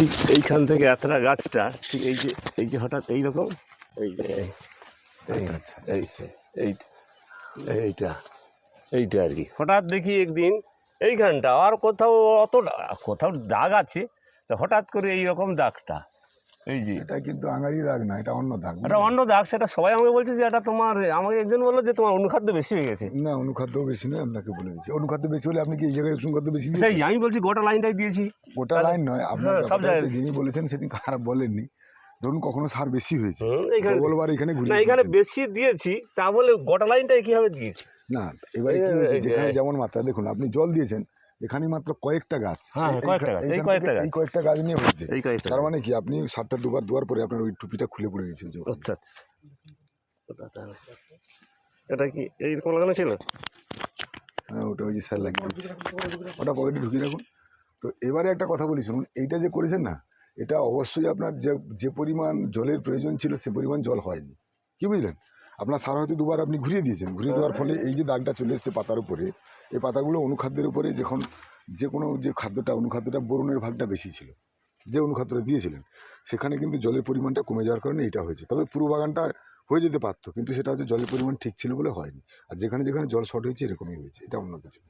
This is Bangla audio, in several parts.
ঠিক এইখান থেকে এতটা গাছটা ঠিক এই যে এই যে হঠাৎ এইরকম এই যে এই- এই এই যে- এই এইটা এইটা আর কি। হঠাৎ দেখি একদিন এইখানটা আর কোথাও অত কোথাও দাগ আছে তো হঠাৎ করে এইরকম দাগটা এই যে। এটা কিন্তু আঙারি দাগ না এটা অন্য দাগ এটা অন্য দাগ সেটা সবাই আমাকে বলছে যে এটা তোমার আমাকে একজন বলল যে তোমার অনুখাদ্য বেশি হয়ে গেছে। না অনুখাদ্য বেশি নয় আপনাকে বলে দিচ্ছি। অনুখাদ্য বেশি হলে আপনি কি এই জায়গায় অনুখাদ্য বেশি আমি বলছি গোটা লাইনটাই দিয়েছি। গোটা লাইন নয় আপনার হ্যাঁ। যিনি বলেছেন সেদিন খারাপ বলেননি। ধরুন কখনো সার বেশি হয়েছে হুম, এইখানে ডবল বার এখানে ঘুরে না এখানে বেশি দিয়েছি তা বলে গোটা লাইনটাই কীভাবে দিয়েছি? না এবারে কি হয়েছে যেখানে যেমন মাত্রা দেখুন আপনি জল দিয়েছেন এখানে মাত্র কয়েকটা গাছ। হ্যাঁ, এই- কয়েকটা গাছ, এই কয়েকটা গাছ। নিয়ে হয়েছে। তার মানে কি আপনি সারটা দুবার দুয়ার পরে আপনার ওই টুপিটা খুলে পড়ে গেছে। আচ্ছা আচ্ছা। এটা কি এইরকম লাগানো ছিল? হ্যাঁ ওটা ওই যে স্যার লাগিয়ে ওটা পকেটে ঢুকিয়ে রাখুন। তো এবারে একটা কথা বলি, শুনুন, এইটা যে করেছেন না, এটা অবশ্যই আপনার যে যে পরিমাণ জলের প্রয়োজন ছিল, সে পরিমাণ জল হয়নি। কি বুঝলেন? আপনার সার হয়তো দুবার আপনি ঘুরিয়ে দিয়েছেন, ঘুরিয়ে দেওয়ার ফলে এই যে দাগটা চলে এসছে পাতার উপরে, এই পাতাগুলো অনুখাদ্যের উপরে যখন যে কোনো যে খাদ্যটা, অনুখাদ্যটা বোরনের ভাগটা বেশি ছিল, যে অনুখাদ্যটা দিয়েছিলেন, সেখানে কিন্তু জলের পরিমাণটা কমে যাওয়ার কারণে এটা হয়েছে। তবে পুরো বাগানটা হয়ে যেতে পারতো, কিন্তু সেটা হচ্ছে জলের পরিমাণ ঠিক ছিল বলে হয়নি। আর যেখানে যেখানে জল শর্ট হয়েছে, এরকমই হয়েছে, এটা অন্য কিছু।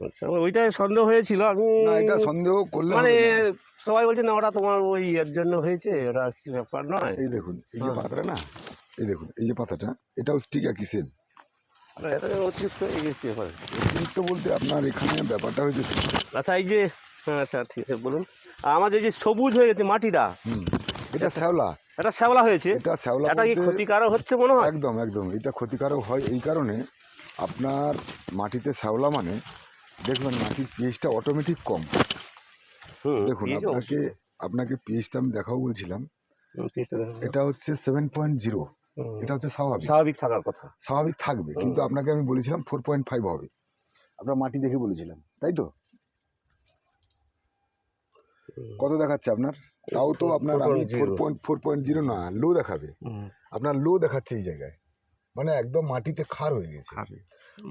আচ্ছা ওইটাই সন্দেহ হয়েছিল আমি না এটা সন্দেহ করলে মানে সবাই বলছে না ওটা তোমার ওই এর জন্য হয়েছে ওটা কিছু ব্যাপার নয়। এই দেখুন এই যে হ্যাঁ। পাতাটা না এই দেখুন এই যে পাতাটা এটাও ঠিক একই সেম এটা অতিরিক্ত এবার। অতিরিক্ত বলতে আপনার এখানে ব্যাপারটা হয়েছে আচ্ছা এই যে হ্যাঁ আচ্ছা ঠিক আছে বলুন। আমার যে যে সবুজ হয়ে গেছে মাটিটা হুম এটা শ্যাওলা। এটা শ্যাওলা হয়েছে। এটা শ্যাওলা এটা কি ক্ষতিকারক হচ্ছে মনে হয়? একদম একদম এটা ক্ষতিকারক হয় এই কারণে আপনার মাটিতে শ্যাওলা মানে দেখবেন মাটির পিএইচটা অটোমেটিক কম। দেখুন আপনাকে আপনাকে পিএইচটা আমি দেখাও বলছিলাম। এটা হচ্ছে সেভেন পয়েন্ট জিরো এটা হচ্ছে স্বাভাবিক। স্বাভাবিক থাকার কথা। স্বাভাবিক থাকবে কিন্তু আপনাকে আমি বলেছিলাম ফোর পয়েন্ট ফাইভ হবে। আপনার মাটি দেখে বলেছিলাম তাই তো? কত দেখাচ্ছে আপনার? তাও তো আপনার আমি four point four point zero না লো দেখাবে। আপনার লো দেখাচ্ছে এই জায়গায়। মানে একদম মাটিতে ক্ষার হয়ে গেছে।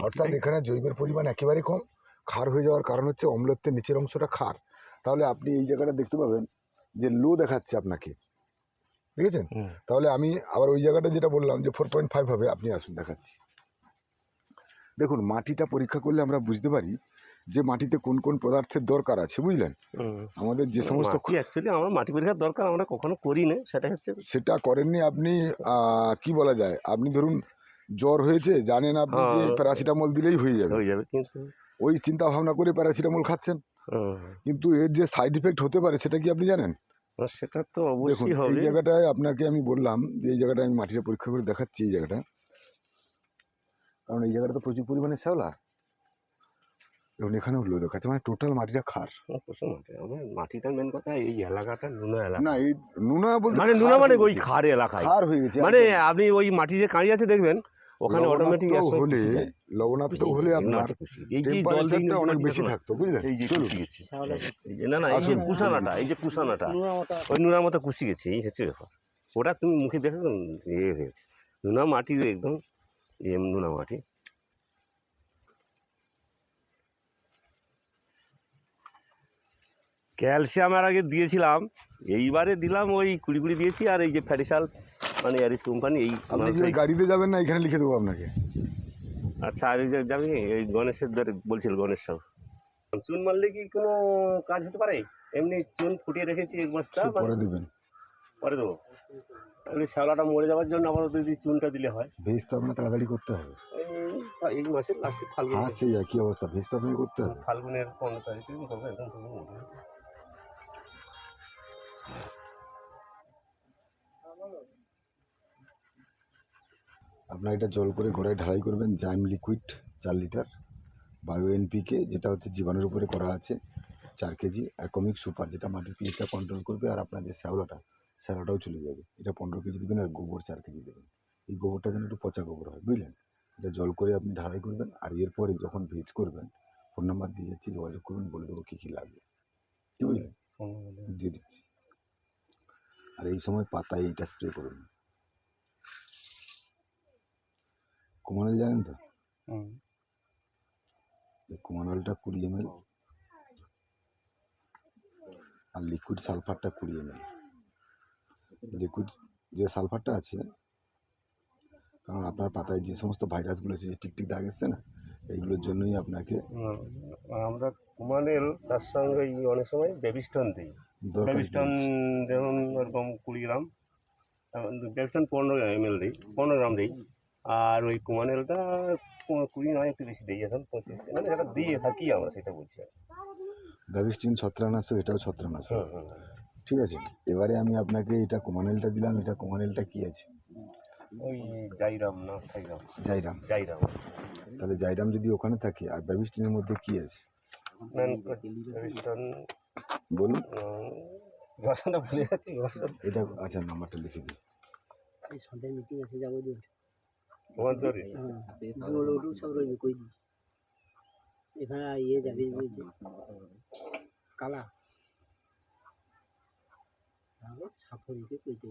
অর্থাৎ এখানে জৈবের পরিমাণ একেবারে কম ক্ষার হয়ে যাওয়ার কারণ হচ্ছে অম্লত্বের নিচের অংশটা ক্ষার তাহলে আপনি এই জায়গাটা দেখতে পাবেন যে লো দেখাচ্ছে আপনাকে। দেখেছেন? তাহলে আমি আবার ওই জায়গাটা যেটা বললাম যে ফোর পয়েন্ট ফাইভ হবে আপনি আসুন দেখাচ্ছি। দেখুন মাটিটা পরীক্ষা করলে আমরা বুঝতে পারি যে মাটিতে কোন কোন পদার্থের দরকার আছে বুঝলেন? আমাদের যে সমস্ত অ্যাকচুয়ালি আমরা মাটি পরীক্ষার দরকার আমরা কখনো করি না সেটা হচ্ছে সেটা করেননি আপনি কি বলা যায়? আপনি ধরুন জ্বর হয়েছে জানেন আপনি যে। প্যারাসিটামল দিলেই হয়ে যাবে। হয়ে যাবে কিন্তু ওই চিন্তা ভাবনা করে প্যারাসিটামল খাচ্ছেন। কিন্তু এর যে সাইড ইফেক্ট হতে পারে সেটা কি আপনি জানেন? সেটা তো দেখুন এই জায়গাটায় আপনাকে আমি বললাম যে এই জায়গাটা আমি মাটিটা পরীক্ষা করে দেখাচ্ছি এই জায়গাটা। কারণ এই জায়গাটা তো প্রচুর পরিমাণে শ্যাওলা। দেখুন এখানে উঠল দেখাচ্ছে মানে টোটাল মাটিটা খার। মাটিটা মেন কথা এই এলাকাটা নুনা এলাকা। না এই নুনা বলতে মানে নুনা মানে ওই। খাড়ে এলাকায়। ক্ষার হয়ে গেছে মানে আপনি ওই মাটি যে কাঁড়ি আছে দেখবেন? ওখানে অটোমেটিক হলে লবণাক্ত হলে আপনার টেম্পারেচারটা অনেক বেশি থাকতো বুঝলেন? এই যে চলুন। না না এই যে কুসানাটা এই যে কুসানাটা ওই নুনার মতো কুসি গেছে এই হচ্ছে ব্যাপার। ওটা তুমি মুখে দেখো ইয়ে হয়েছে নুনা মাটির একদম নুনা মাটি। ক্যালসিয়াম আর আগে দিয়েছিলাম এইবারে দিলাম ওই কুড়ি কুড়ি দিয়েছি আর এই যে ফ্যারিসাল মানে অ্যারিস কোম্পানি এই আপনি কি ওই গাড়িতে যাবেন না এখানে লিখে দেবো আপনাকে? আচ্ছা আর এই যে যাবি এই গণেশের দ্বারে বলছিল গণেশ সাহু চুন মারলে কি কোনো কাজ হতে পারে? এমনি চুন ফুটিয়ে রেখেছি এক মাসটা মানে পরে দেবেন। পরে দেবো। এমনি শ্যাওলাটা মরে যাওয়ার জন্য আপাতত যদি চুনটা দিলে হয়। ভেজ তো আপনার তাড়াতাড়ি করতে হবে। এই- এই মাসের লাস্টে ফাল্গুন হ্যাঁ সেই একই অবস্থা? ভেজ তো আপনি করতে হবে? ফাল্গুনের পনেরো তারিখে করব একদম আপনার এটা জল করে গোড়ায় ঢালাই করবেন জাইম লিকুইড চার লিটার। বায়ো এনপিকে যেটা হচ্ছে জীবাণুর উপরে করা আছে চার কেজি। অ্যাকমিক সুপার যেটা মাটির পিএইচটা কন্ট্রোল করবে আর আপনার যে শ্যাওলাটা শ্যাওলাটাও চলে যাবে। এটা পনেরো কেজি দেবেন আর গোবর চার কেজি দেবেন। এই গোবরটা যেন একটু পচা গোবর হয় বুঝলেন? এটা জল করে আপনি ঢালাই করবেন আর এরপরে যখন ভেজ করবেন ফোন নাম্বার দিয়ে যাচ্ছি যোগাযোগ করবেন বলে দেবো কী কী লাগবে। বুঝলেন? দিয়ে দিচ্ছি। আর এই সময় পাতায় এইটা স্প্রে করুন। কুমারল জানেন তো কুমারলটা কুড়ি এম এল আর লিকুইড সালফারটা কুড়ি এম লিকুইড যে সালফারটা আছে কারণ আপনার পাতায় যে সমস্ত ভাইরাসগুলো আছে যে টিকটিক দাগ এসছে না এইগুলোর জন্যই আপনাকে আমরা কুমানেল তার সঙ্গে অনেক সময় বেবিস্টন দিই বেবিস্টন। ধরুন এরকম কুড়ি গ্রাম বেবিস্টন পনেরো এম এল দিই পনেরো গ্রাম দিই আর ওই কুমানেলটা কু- কুড়ি নয় একটু বেশি দিয়ে এখন পঁচিশ। মানে সেটা দিয়ে থাকি আমরা সেটা বলছি। ব্যাবিস্টিন ছত্রানাশক এটাও হুম ঠিক আছে এবারে আমি আপনাকে এটা কোমানেলটা দিলাম এটা কোমানেলটা কি আছে? ওই জাইরাম না জাইরাম। জাইরাম। জাইরাম। তাহলে জাইরাম যদি ওখানে থাকে আর ব্যাবিস্টিনের মধ্যে কি আছে? বলুন। এটা আচ্ছা নাম্বারটা লিখে দিই মিটিং আছে যাব হ্যাঁ ওগুলো ওটু সব রইবে কই দিছি এখানে ইয়ে যাবে কালা। সাফরিতে কইতে